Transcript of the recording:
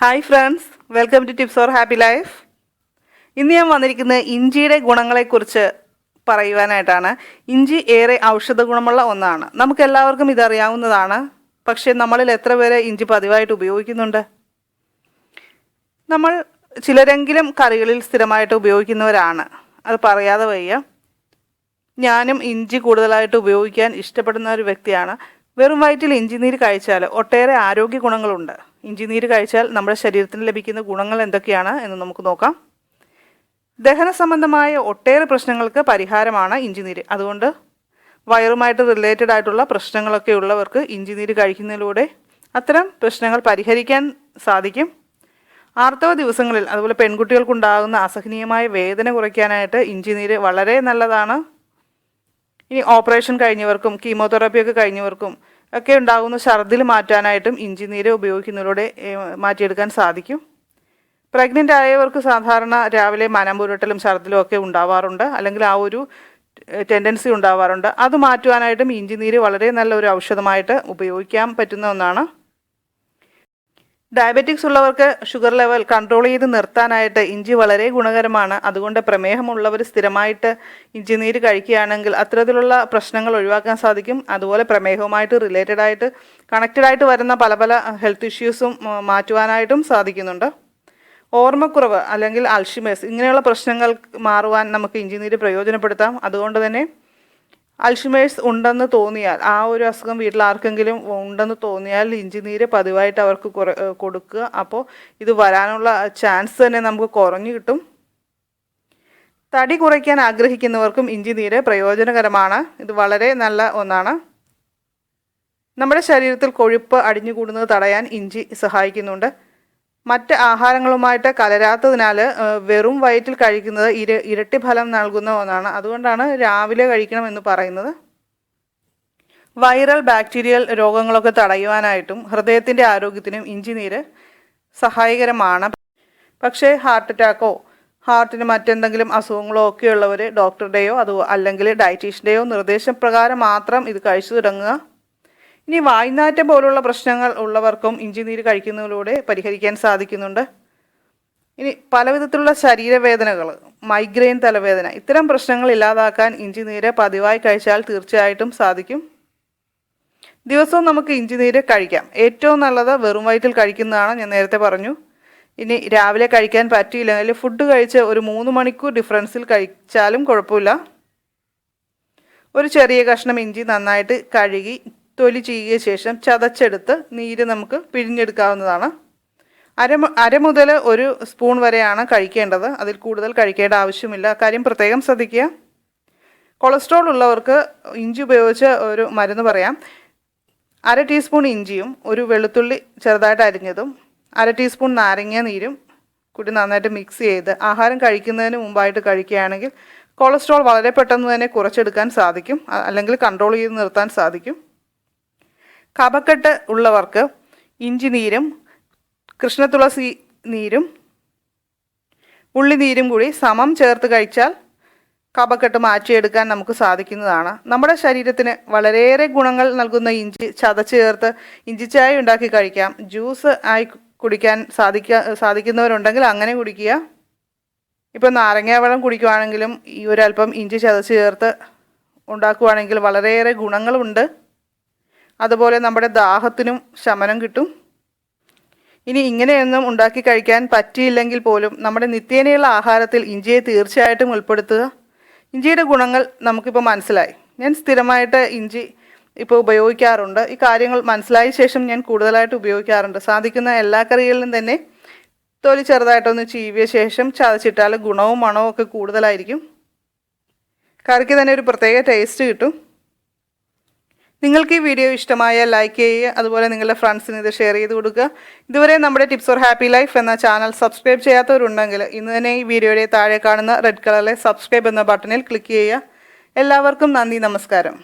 Hi friends welcome to tips for happy life ഇന്ന് ഞാൻ വന്നിരിക്കുന്നത് ഇഞ്ചിയുടെ ഗുണങ്ങളെക്കുറിച്ച് പറയുവാനായിട്ടാണ്. ഇഞ്ചി ഏറെ ഔഷധ ഗുണമുള്ള ഒന്നാണ്. നമുക്ക് എല്ലാവർക്കും ഇതറിയാവുന്നതാണ്. പക്ഷേ നമ്മളിൽ എത്ര പേരെ ഇഞ്ചി പതിവായിട്ട് ഉപയോഗിക്കുന്നുണ്ട്? നമ്മൾ ചിലരെങ്കിലും കറികളിൽ സ്ഥിരമായിട്ട് ഉപയോഗിക്കുന്നവരാണ്. അത് പറയാതെ വയ്യ. ഞാനും ഇഞ്ചി കൂടുതലായിട്ട് ഉപയോഗിക്കാൻ ഇഷ്ടപ്പെടുന്ന ഒരു വ്യക്തിയാണ്. വെറും വയറ്റിൽ ഇഞ്ചിനീര് കഴിച്ചാൽ ഒട്ടേറെ ആരോഗ്യ ഗുണങ്ങളുണ്ട്. ഇഞ്ചിനീര് കഴിച്ചാൽ നമ്മുടെ ശരീരത്തിന് ലഭിക്കുന്ന ഗുണങ്ങൾ എന്തൊക്കെയാണ് എന്ന് നമുക്ക് നോക്കാം. ദഹന സംബന്ധമായ ഒട്ടേറെ പ്രശ്നങ്ങൾക്ക് പരിഹാരമാണ് ഇഞ്ചിനീര്. അതുകൊണ്ട് വയറുമായിട്ട് റിലേറ്റഡ് ആയിട്ടുള്ള പ്രശ്നങ്ങളൊക്കെ ഉള്ളവർക്ക് ഇഞ്ചിനീര് കഴിക്കുന്നതിലൂടെ അത്തരം പ്രശ്നങ്ങൾ പരിഹരിക്കാൻ സാധിക്കും. ആർത്തവ ദിവസങ്ങളിൽ അതുപോലെ പെൺകുട്ടികൾക്കുണ്ടാകുന്ന അസഹനീയമായ വേദന കുറയ്ക്കാനായിട്ട് ഇഞ്ചിനീര് വളരെ നല്ലതാണ്. ഇനി ഓപ്പറേഷൻ കഴിഞ്ഞവർക്കും കീമോതെറാപ്പിയൊക്കെ കഴിഞ്ഞവർക്കും ഒക്കെ ഉണ്ടാകുന്ന ഛർദിൽ മാറ്റാനായിട്ടും ഇഞ്ചി നീര് ഉപയോഗിക്കുന്നതിലൂടെ മാറ്റിയെടുക്കാൻ സാധിക്കും. പ്രഗ്നന്റ് ആയവർക്ക് സാധാരണ രാവിലെ മനം പുരട്ടലും ഛർദിലും ഒക്കെ ഉണ്ടാവാറുണ്ട്. അല്ലെങ്കിൽ ആ ഒരു ടെൻഡൻസി ഉണ്ടാവാറുണ്ട്. അത് മാറ്റുവാനായിട്ടും ഇഞ്ചി നീര് വളരെ നല്ല ഒരു ഔഷധമായിട്ട് ഉപയോഗിക്കാൻ പറ്റുന്ന ഒന്നാണ്. ഡയബറ്റിക്സ് ഉള്ളവർക്ക് ഷുഗർ ലെവൽ കൺട്രോൾ ചെയ്ത് നിർത്താനായിട്ട് ഇഞ്ചി വളരെ ഗുണകരമാണ്. അതുകൊണ്ട് പ്രമേഹമുള്ളവർ സ്ഥിരമായിട്ട് ഇഞ്ചി നീര് കഴിക്കുകയാണെങ്കിൽ അത്തരത്തിലുള്ള പ്രശ്നങ്ങൾ ഒഴിവാക്കാൻ സാധിക്കും. അതുപോലെ പ്രമേഹവുമായിട്ട് റിലേറ്റഡ് ആയിട്ട് കണക്റ്റഡ് ആയിട്ട് വരുന്ന പല പല ഹെൽത്ത് ഇഷ്യൂസും മാറ്റുവാനായിട്ടും സാധിക്കുന്നുണ്ട്. ഓർമ്മക്കുറവ് അല്ലെങ്കിൽ അൽഷിമേഴ്സ് ഇങ്ങനെയുള്ള പ്രശ്നങ്ങൾ മാറുവാൻ നമുക്ക് ഇഞ്ചി നീര് പ്രയോജനപ്പെടുത്താം. അതുകൊണ്ട് തന്നെ അൾഷിമേഴ്സ് ഉണ്ടെന്ന് തോന്നിയാൽ ആ ഒരു അസുഖം വീട്ടിൽ ആർക്കെങ്കിലും ഉണ്ടെന്ന് തോന്നിയാൽ ഇഞ്ചിനീര് പതിവായിട്ട് അവർക്ക് കൊടുക്കുക. അപ്പോൾ ഇത് വരാനുള്ള ചാൻസ് തന്നെ നമുക്ക് കുറഞ്ഞു കിട്ടും. തടി കുറയ്ക്കാൻ ആഗ്രഹിക്കുന്നവർക്കും ഇഞ്ചിനീര് പ്രയോജനകരമാണ്. ഇത് വളരെ നല്ല ഒന്നാണ്. നമ്മുടെ ശരീരത്തിൽ കൊഴുപ്പ് അടിഞ്ഞുകൂടുന്നത് തടയാൻ ഇഞ്ചി സഹായിക്കുന്നുണ്ട്. മറ്റ് ആഹാരങ്ങളുമായിട്ട് കലരാത്തതിനാൽ വെറും വയറ്റിൽ കഴിക്കുന്നത് ഇര ഇരട്ടി ഫലം നൽകുന്ന ഒന്നാണ്. അതുകൊണ്ടാണ് രാവിലെ കഴിക്കണം എന്ന് പറയുന്നത്. വൈറൽ ബാക്ടീരിയൽ രോഗങ്ങളൊക്കെ തടയുവാനായിട്ടും ഹൃദയത്തിന്റെ ആരോഗ്യത്തിനും ഇഞ്ചിനീര് സഹായകരമാണ്. പക്ഷേ ഹാർട്ട് അറ്റാക്കോ ഹാർട്ടിന് മറ്റെന്തെങ്കിലും അസുഖങ്ങളോ ഒക്കെ ഉള്ളവർ ഡോക്ടറുടെയോ അതോ അല്ലെങ്കിൽ ഡയറ്റീഷ്യന്റെയോ നിർദ്ദേശപ്രകാരം മാത്രം ഇത് കഴിച്ചു തുടങ്ങുക. ഇനി വായ്നാറ്റം പോലുള്ള പ്രശ്നങ്ങൾ ഉള്ളവർക്കും ഇഞ്ചിനീര് കഴിക്കുന്നതിലൂടെ പരിഹരിക്കാൻ സാധിക്കുന്നുണ്ട്. ഇനി പലവിധത്തിലുള്ള ശരീരവേദനകൾ മൈഗ്രെയിൻ തലവേദന ഇത്തരം പ്രശ്നങ്ങൾ ഇല്ലാതാക്കാൻ ഇഞ്ചിനീര് പതിവായി കഴിച്ചാൽ തീർച്ചയായിട്ടും സാധിക്കും. ദിവസവും നമുക്ക് ഇഞ്ചിനീര് കഴിക്കാം. ഏറ്റവും നല്ലത് വെറും വയറ്റിൽ കഴിക്കുന്നതാണ് ഞാൻ നേരത്തെ പറഞ്ഞു. ഇനി രാവിലെ കഴിക്കാൻ പറ്റിയില്ലെങ്കിൽ ഫുഡ് കഴിച്ച് ഒരു മൂന്ന് മണിക്കൂർ ഡിഫറൻസിൽ കഴിച്ചാലും കുഴപ്പമില്ല. ഒരു ചെറിയ കഷ്ണം ഇഞ്ചി നന്നായിട്ട് കഴുകി തൊലി ചീകിയ ശേഷം ചതച്ചെടുത്ത് നീര് നമുക്ക് പിഴിഞ്ഞെടുക്കാവുന്നതാണ്. അര അര മുതൽ ഒരു സ്പൂൺ വരെയാണ് കഴിക്കേണ്ടത്. അതിൽ കൂടുതൽ കഴിക്കേണ്ട ആവശ്യമില്ല. കാര്യം പ്രത്യേകം ശ്രദ്ധിക്കുക. കൊളസ്ട്രോൾ ഉള്ളവർക്ക് ഇഞ്ചി ഉപയോഗിച്ച് ഒരു മരുന്ന് പറയാം. അര ടീസ്പൂൺ ഇഞ്ചിയും ഒരു വെളുത്തുള്ളി ചെറുതായിട്ട് അരിഞ്ഞതും അര ടീസ്പൂൺ നാരങ്ങ നീരും കൂടി നന്നായിട്ട് മിക്സ് ചെയ്ത് ആഹാരം കഴിക്കുന്നതിന് മുമ്പായിട്ട് കഴിക്കുകയാണെങ്കിൽ കൊളസ്ട്രോൾ വളരെ പെട്ടെന്ന് തന്നെ കുറച്ചെടുക്കാൻ സാധിക്കും. അല്ലെങ്കിൽ കൺട്രോൾ ചെയ്ത് നിർത്താൻ സാധിക്കും. കഫക്കെട്ട് ഉള്ളവർക്ക് ഇഞ്ചി നീരും കൃഷ്ണതുളസി നീരും ഉള്ളിനീരും കൂടി സമം ചേർത്ത് കഴിച്ചാൽ കഫക്കെട്ട് മാറ്റിയെടുക്കാൻ നമുക്ക് സാധിക്കുന്നതാണ്. നമ്മുടെ ശരീരത്തിന് വളരെയേറെ ഗുണങ്ങൾ നൽകുന്ന ഇഞ്ചി ചതച്ച് ചേർത്ത് ചായ ഉണ്ടാക്കി കഴിക്കാം. ജ്യൂസ് ആയി കുടിക്കാൻ സാധിക്ക സാധിക്കുന്നവരുണ്ടെങ്കിൽ അങ്ങനെ കുടിക്കുക. ഇപ്പം നാരങ്ങ വെള്ളം കുടിക്കുവാണെങ്കിലും ഈ ഒരല്പം ഇഞ്ചി ചതച്ച് ചേർത്ത് ഉണ്ടാക്കുവാണെങ്കിൽ വളരെയേറെ ഗുണങ്ങളുണ്ട്. അതുപോലെ നമ്മുടെ ദാഹത്തിനും ശമനം കിട്ടും. ഇനി ഇങ്ങനെയൊന്നും ഉണ്ടാക്കി കഴിക്കാൻ പറ്റിയില്ലെങ്കിൽ പോലും നമ്മുടെ നിത്യേനയുള്ള ആഹാരത്തിൽ ഇഞ്ചിയെ തീർച്ചയായിട്ടും ഉൾപ്പെടുത്തുക. ഇഞ്ചിയുടെ ഗുണങ്ങൾ നമുക്കിപ്പോൾ മനസ്സിലായി. ഞാൻ സ്ഥിരമായിട്ട് ഇഞ്ചി ഇപ്പോൾ ഉപയോഗിക്കാറുണ്ട്. ഈ കാര്യങ്ങൾ മനസ്സിലായ ശേഷം ഞാൻ കൂടുതലായിട്ട് ഉപയോഗിക്കാറുണ്ട്. സാധിക്കുന്ന എല്ലാ കറികളിലും തന്നെ തൊലി ചെറുതായിട്ടൊന്ന് ചീവിയ ശേഷം ചതച്ചിട്ടാൽ ഗുണവും മണവും ഒക്കെ കൂടുതലായിരിക്കും. കറിക്ക് തന്നെ ഒരു പ്രത്യേക ടേസ്റ്റ് കിട്ടും. നിങ്ങൾക്ക് ഈ വീഡിയോ ഇഷ്ടമായ ലൈക്ക് ചെയ്യുക അതുപോലെ നിങ്ങളുടെ ഫ്രണ്ട്സിന് ഇത് ഷെയർ ചെയ്ത് കൊടുക്കുക. ഇതുവരെ നമ്മുടെ ടിപ്സ് ഓർ ഹാപ്പി ലൈഫ് എന്ന ചാനൽ സബ്സ്ക്രൈബ് ചെയ്യാത്തവരുണ്ടെങ്കിൽ ഇന്ന് തന്നെ ഈ വീഡിയോയുടെ താഴെ കാണുന്ന റെഡ് കളറിലെ സബ്സ്ക്രൈബ് എന്ന ബട്ടണിൽ ക്ലിക്ക് ചെയ്യുക. എല്ലാവർക്കും നന്ദി നമസ്കാരം.